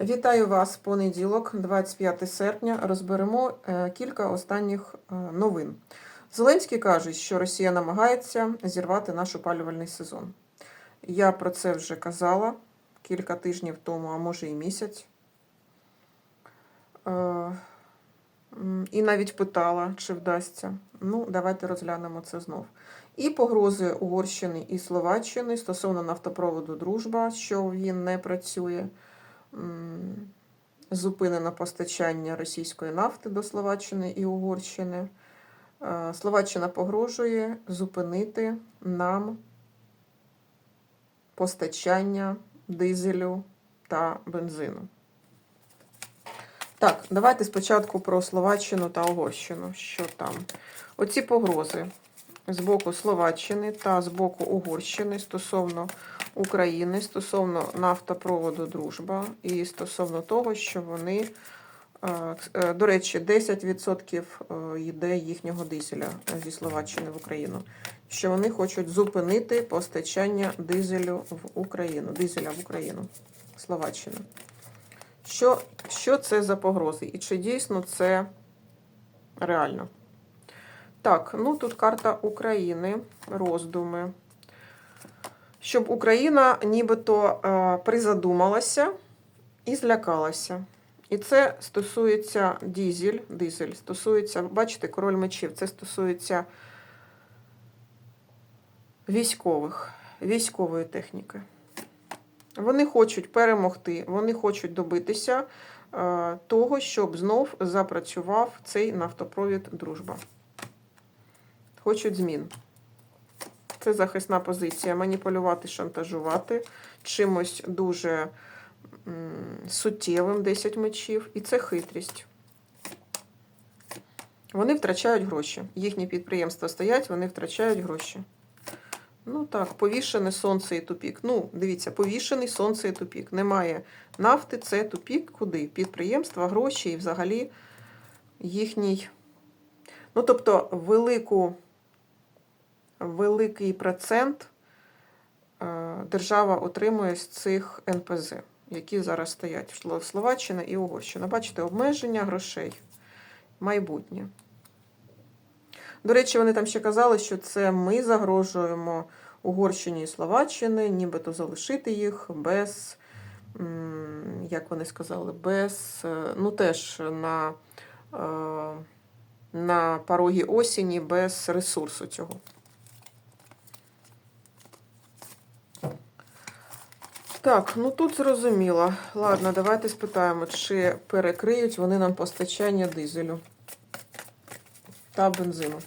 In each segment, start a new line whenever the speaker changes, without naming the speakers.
Вітаю вас понеділок, 25 серпня. Розберемо е, кілька останніх е, новин. Зеленський каже, що Росія намагається зірвати наш опалювальний сезон. Я про це вже казала кілька тижнів тому, а може і місяць. Е, І навіть питала, чи вдасться. Ну, давайте розглянемо це знов. І погрози Угорщини і Словаччини стосовно нафтопроводу Дружба, що він не працює. Зупинено постачання російської нафти до Словаччини і Угорщини. Е, Словаччина погрожує зупинити нам постачання дизелю та бензину. Так, давайте спочатку про Словаччину та Угорщину. Що там? Оці погрози з боку Словаччини та з боку Угорщини стосовно України, стосовно нафтопроводу Дружба і стосовно того, що вони, е, е, до речі, 10% е, йде їхнього дизеля зі Словаччини в Україну. Що вони хочуть зупинити постачання дизелю в Україну, дизеля в Україну, Словаччина. Що, що це за погрози? І чи дійсно це реально? Так, ну тут карта України, роздуми. Щоб Україна нібито е, призадумалася і злякалася. І це стосується дізель, дизель, стосується, бачите, король мечів, це стосується військових, військової техніки. Вони хочуть перемогти, вони хочуть добитися е, того, щоб знов запрацював цей нафтопровід дружба. Хочуть змін. Це захисна позиція. Маніпулювати, шантажувати чимось дуже суттєвим 10 мечів. І це хитрість. Вони втрачають гроші. Їхні підприємства стоять, вони втрачають гроші. Ну так, повішене сонце і тупік. Ну, дивіться, повішений сонце і тупік. Немає нафти, це тупік. Куди? Підприємства, гроші і взагалі їхній. Ну, тобто, велику, великий процент е, держава отримує з цих НПЗ, які зараз стоять. Словаччина і Угорщина. Бачите, обмеження грошей. Майбутнє. До речі, вони там ще казали, що це ми загрожуємо Угорщині і Словаччини, нібито залишити їх без, як вони сказали, без, е, ну теж на, е, на порогі осені без ресурсу цього. Так, ну тут зрозуміло. Ладно, давайте спитаємо, чи перекриють вони нам постачання дизелю та бензину.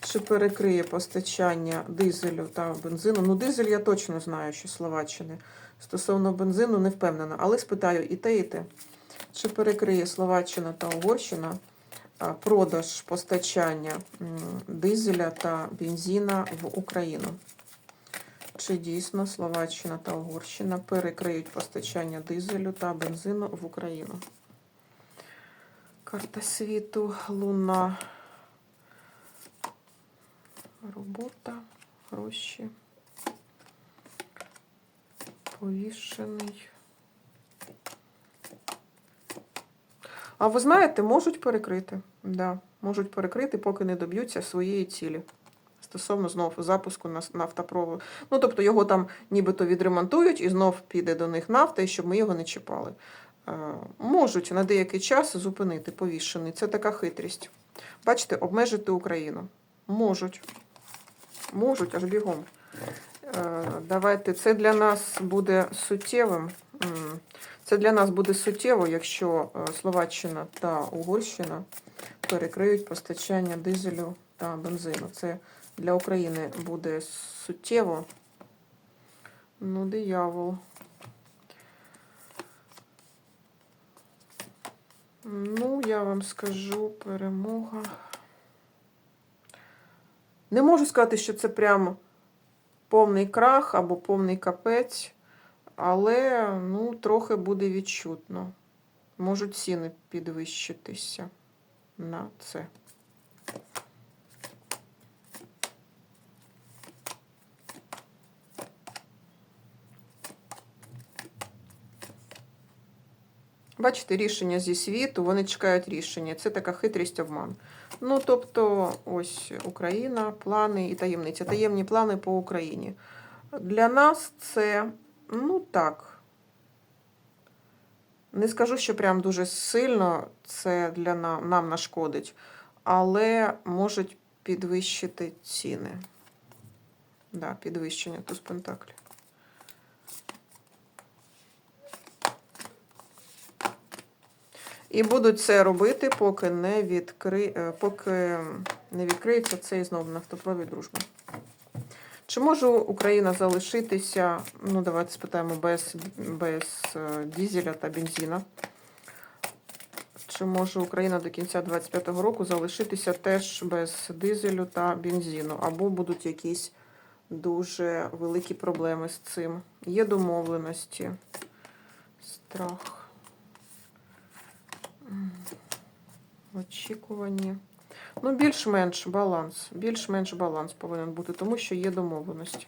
Чи перекриє постачання дизелю та бензину? Ну, дизель я точно знаю, що Словаччини. Стосовно бензину не впевнена, але спитаю і те, і те. Чи перекриє Словаччина та Угорщина продаж постачання дизеля та бензина в Україну? Чи дійсно Словаччина та Угорщина перекриють постачання дизелю та бензину в Україну? Карта світу, луна, робота, гроші, повішений. А ви знаєте, можуть перекрити. Да, можуть перекрити, поки не доб'ються своєї цілі. Стосовно знов запуску нафтопроводу. Ну, тобто його там нібито відремонтують і знов піде до них нафта, і щоб ми його не чіпали. Е, можуть на деякий час зупинити повішений. Це така хитрість. Бачите, обмежити Україну. Можуть. Можуть аж бігом. Е, Давайте це для нас буде суттєвим. Це для нас буде суттєво, якщо е, Словаччина та Угорщина перекриють постачання дизелю та бензину. Це для України буде суттєво. Ну, диявол. Ну, я вам скажу, перемога. Не можу сказати, що це прям повний крах або повний капець, але ну, трохи буде відчутно. Можуть ціни підвищитися на це. Бачите, рішення зі світу, вони чекають рішення. Це така хитрість обман. Ну, тобто, ось Україна, плани і таємниця. Таємні плани по Україні. Для нас це, ну так. Не скажу, що прям дуже сильно це для нам, нам нашкодить, але можуть підвищити ціни. Да, підвищення туз пентаклі. І будуть це робити, поки не відкри... е, поки не відкриється цей знову нафтопровід дружба. Чи може Україна залишитися, ну давайте спитаємо, без, без е, дізеля та бензина? Чи може Україна до кінця 2025 року залишитися теж без дизелю та бензину? Або будуть якісь дуже великі проблеми з цим? Є домовленості, страх, очікування. Ну, більш-менш баланс. Більш-менш баланс повинен бути, тому що є домовленості.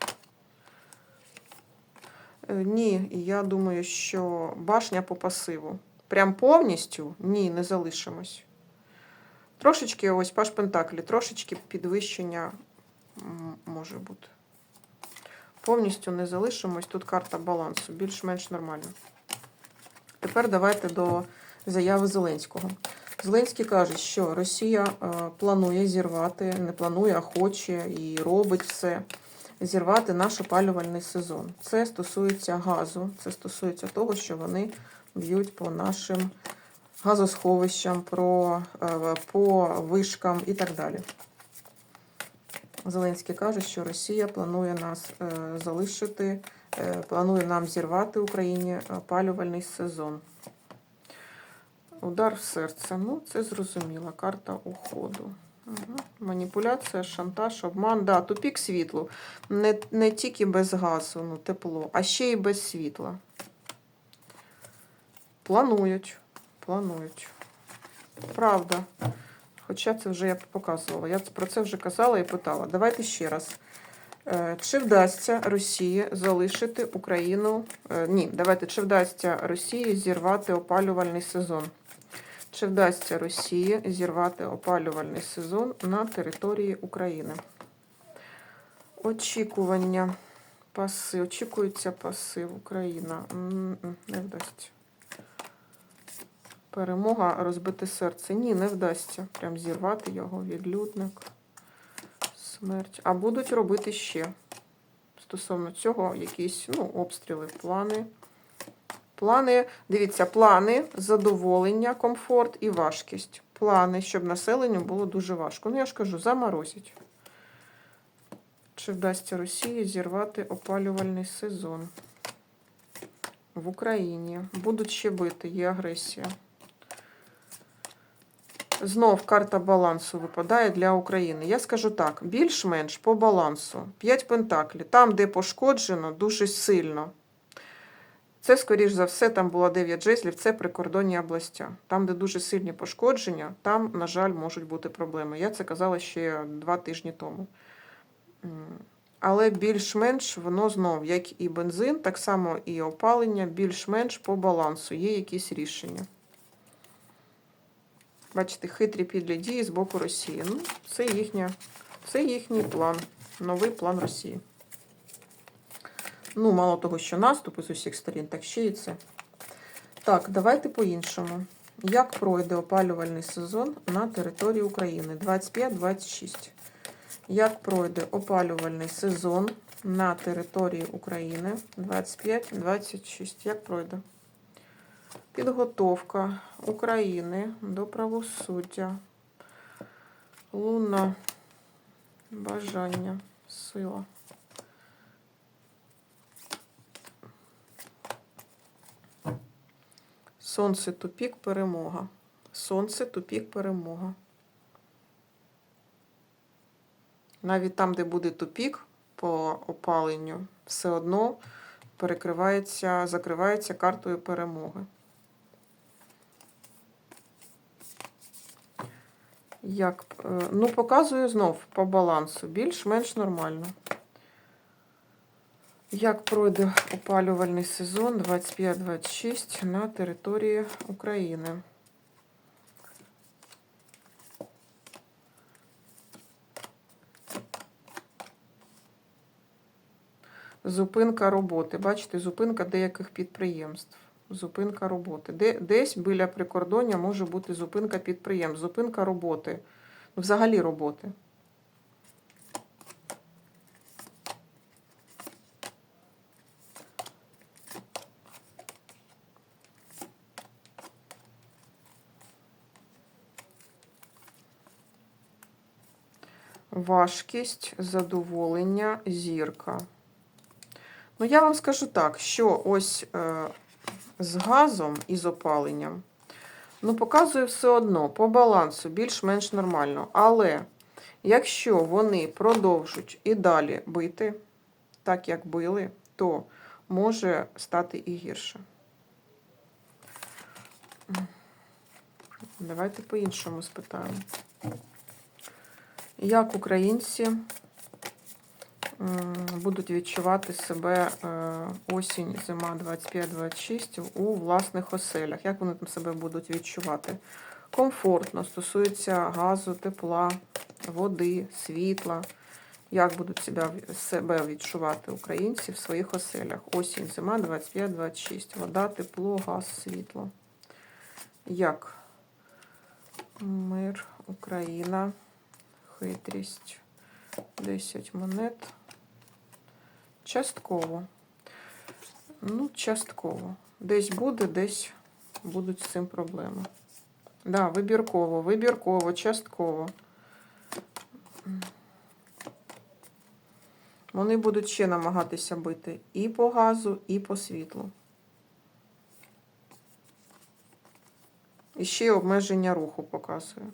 Е, Ні, я думаю, що башня по пасиву. Прям повністю ні, не залишимось. Трошечки, ось паш Пентаклі, трошечки підвищення може бути. Повністю не залишимось. Тут карта балансу, більш-менш нормально. Тепер давайте до заяви Зеленського. Зеленський каже, що Росія е, планує зірвати, не планує, а хоче і робить все. Зірвати наш опалювальний сезон. Це стосується газу, це стосується того, що вони б'ють по нашим газосховищам, про, е, по вишкам і так далі. Зеленський каже, що Росія планує нас е, залишити, планує нам зірвати Україні опалювальний сезон. Удар в серце. Ну, це зрозуміла. Карта уходу. Угу. Маніпуляція, шантаж, обман. Да, тупік світлу. Не, не тільки без газу, ну, тепло, а ще й без світла. Планують. Планують. Правда. Хоча це вже я показувала. Я про це вже казала і питала. Давайте ще раз. Е, Чи вдасться Росії залишити Україну? е, Ні, давайте, чи вдасться Росії зірвати опалювальний сезон? Чи вдасться Росії зірвати опалювальний сезон на території України? Очікування. Паси. Очікується пасив. Україна. Не вдасться. Перемога розбите серце. Ні, не вдасться. Прям зірвати його, відлюдник. Смерть. А будуть робити ще. Стосовно цього, якісь ну, обстріли, плани. Плани, дивіться, плани, задоволення, комфорт і важкість. Плани, щоб населенню було дуже важко. Ну, я ж кажу, заморозять. Чи вдасться Росії зірвати опалювальний сезон в Україні? Будуть ще бити, є агресія. Знов карта балансу випадає для України. Я скажу так: більш-менш по балансу. 5 пентаклів. Там, де пошкоджено, дуже сильно. Це, скоріш за все, там було 9 жезлів, це прикордонні областя. Там, де дуже сильні пошкодження, там, на жаль, можуть бути проблеми. Я це казала ще два тижні тому. Але більш-менш воно знов, як і бензин, так само і опалення, більш-менш по балансу. Є якісь рішення. Бачите, хитрі підлі дії з боку Росії. Ну, це, їхня, це їхній план, новий план Росії. Ну, мало того, що наступи з усіх сторін, так ще і це. Так, давайте по-іншому. Як пройде опалювальний сезон на території України? 25-26. Як пройде опалювальний сезон на території України? 25-26. Як пройде? Підготовка України до правосуддя. Луна. Бажання. Сила. Сонце тупік перемога. Сонце тупік перемога. Навіть там, де буде тупік по опаленню, все одно перекривається, закривається картою перемоги. Як, е, ну, показую знов по балансу. Більш-менш нормально. Як пройде опалювальний сезон 25-26 на території України? Зупинка роботи. Бачите, зупинка деяких підприємств. Зупинка роботи. Де, десь біля прикордоння може бути зупинка підприємств, зупинка роботи. Взагалі роботи. Важкість, задоволення, зірка. Ну, я вам скажу так, що ось е, з газом і з опаленням, ну, показує все одно по балансу більш-менш нормально. Але якщо вони продовжать і далі бити, так як били, то може стати і гірше. Давайте по-іншому спитаємо. Як українці будуть відчувати себе е, осінь, зима 25-26 у власних оселях? Як вони там себе будуть відчувати? Комфортно, стосується газу, тепла, води, світла. Як будуть себе, відчувати українці в своїх оселях? Осінь, зима 25-26. Вода, тепло, газ, світло. Як? Мир, Україна хитрість. 10 монет. Частково. Ну, частково. Десь буде, десь будуть з цим проблеми. Да, вибірково, вибірково, частково. Вони будуть ще намагатися бити і по газу, і по світлу. І ще обмеження руху показує.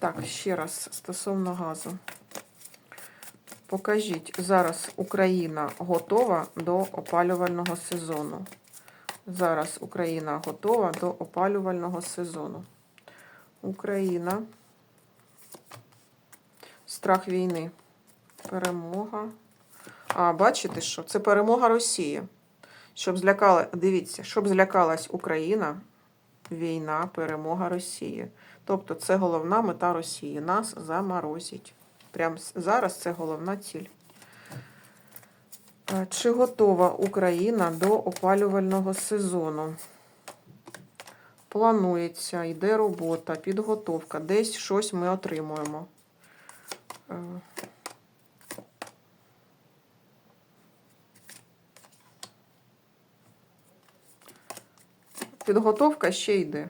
Так, ще раз стосовно газу. Покажіть, зараз Україна готова до опалювального сезону. Зараз Україна готова до опалювального сезону. Україна. Страх війни. Перемога. А, бачите, що? Це перемога Росії. Щоб злякала, дивіться, щоб злякалась Україна, війна, перемога Росії. Тобто це головна мета Росії. Нас заморозить. Прямо зараз це головна ціль. Е, Чи готова Україна до опалювального сезону? Планується, йде робота, підготовка. Десь щось ми отримуємо. Е, Підготовка ще йде.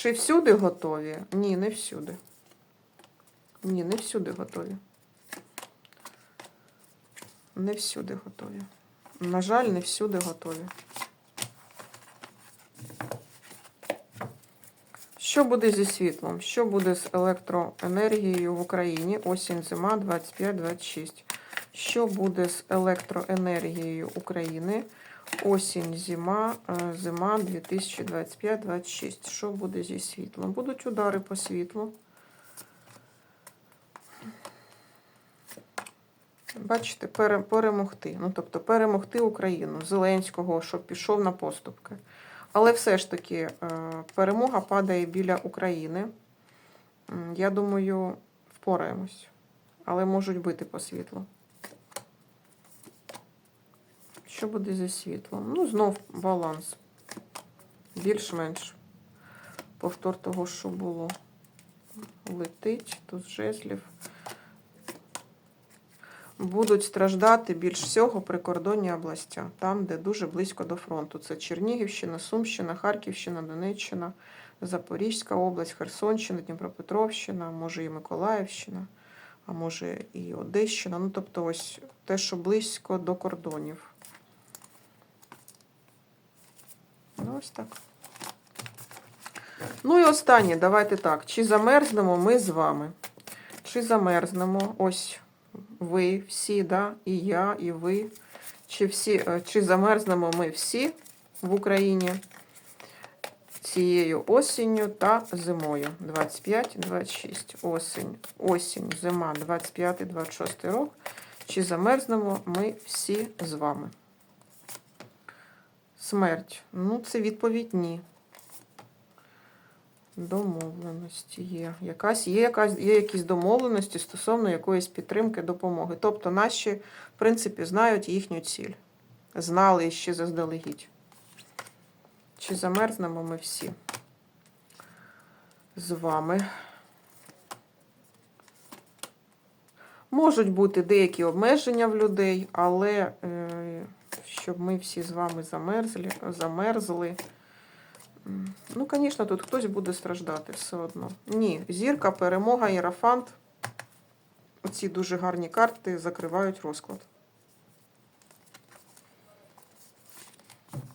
Чи всюди готові? Ні, не всюди. Ні, не всюди готові. Не всюди готові. На жаль, не всюди готові. Що буде зі світлом? Що буде з електроенергією в Україні? Осінь, зима 25-26. Що буде з електроенергією України? Осінь, зима, е, зима 2025-26. Що буде зі світлом? Будуть удари по світлу. Бачите, пере- перемогти. Ну, тобто перемогти Україну, Зеленського, щоб пішов на поступки. Але все ж таки е, перемога падає біля України. Я думаю, впораємось. Але можуть бити по світлу. Що буде зі світлом? Ну, знов баланс. Більш-менш. Повтор того, що було. Летить, тут жезлів. Будуть страждати більш всього прикордонні областя, там, де дуже близько до фронту. Це Чернігівщина, Сумщина, Харківщина, Донеччина, Запорізька область, Херсонщина, Дніпропетровщина, може і Миколаївщина, а може і Одещина. Ну, тобто, ось те, що близько до кордонів. Ось так. Ну і останнє, давайте так. Чи замерзнемо ми з вами? Чи замерзнемо? Ось ви всі, да? і я, і ви. Чи, всі, е, чи замерзнемо ми всі в Україні цією осінню та зимою. 25-26. Осінь, осінь, зима, 25-26 рок. Чи замерзнемо ми всі з вами? Смерть. Ну, це відповідь ні. Домовленості є. Якась, є, якась, є якісь домовленості стосовно якоїсь підтримки, допомоги. Тобто наші, в принципі, знають їхню ціль. Знали ще заздалегідь. Чи замерзнемо ми всі з вами? Можуть бути деякі обмеження в людей, але е, щоб ми всі з вами замерзли, замерзли. Ну, звісно, тут хтось буде страждати все одно. Ні, зірка, перемога, іерафант. Оці дуже гарні карти закривають розклад.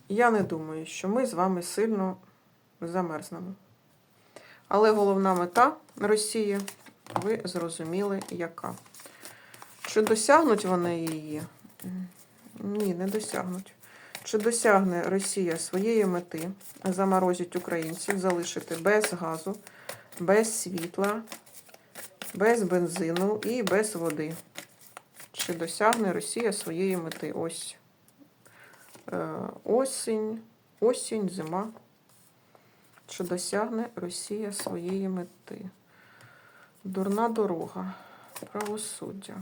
Я не думаю, що ми з вами сильно замерзнемо. Але головна мета Росії, ви зрозуміли, яка. Чи досягнуть вони її? Ні, не досягнуть. Чи досягне Росія своєї мети заморозить українців, залишити без газу, без світла, без бензину і без води? Чи досягне Росія своєї мети? Ось е, осінь, осінь, зима. Чи досягне Росія своєї мети? Дурна дорога, правосуддя.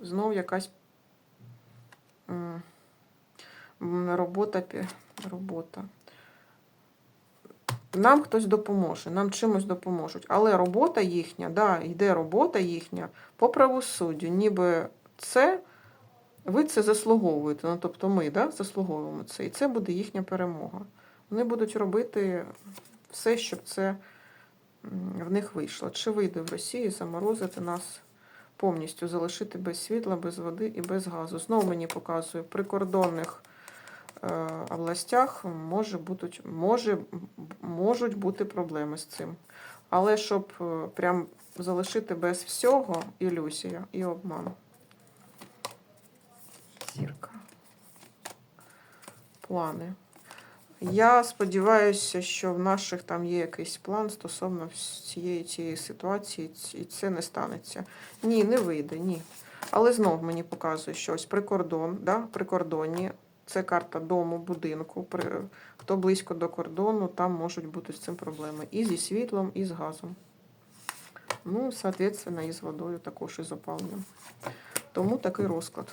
Знов якась робота. робота. Нам хтось допоможе, нам чимось допоможуть. Але робота їхня, да, йде робота їхня по правосуддю. Ніби це ви це заслуговуєте. Ну, тобто ми да, заслуговуємо це. І це буде їхня перемога. Вони будуть робити все, щоб це в них вийшло. Чи вийде в Росії заморозити нас повністю, залишити без світла, без води і без газу? Знову мені показує, в прикордонних е, областях може бути, може, можуть бути проблеми з цим. Але щоб е, прям залишити без всього ілюзія і обман. Зірка. Плани. Я сподіваюся, що в наших там є якийсь план стосовно цієї цієї ситуації, і це не станеться. Ні, не вийде, ні. Але знов мені показує, що ось прикордон, да, прикордонні, це карта дому, будинку. Хто близько до кордону, там можуть бути з цим проблеми. І зі світлом, і з газом. Ну, соответственно, і з водою також і з опаленням. Тому такий розклад.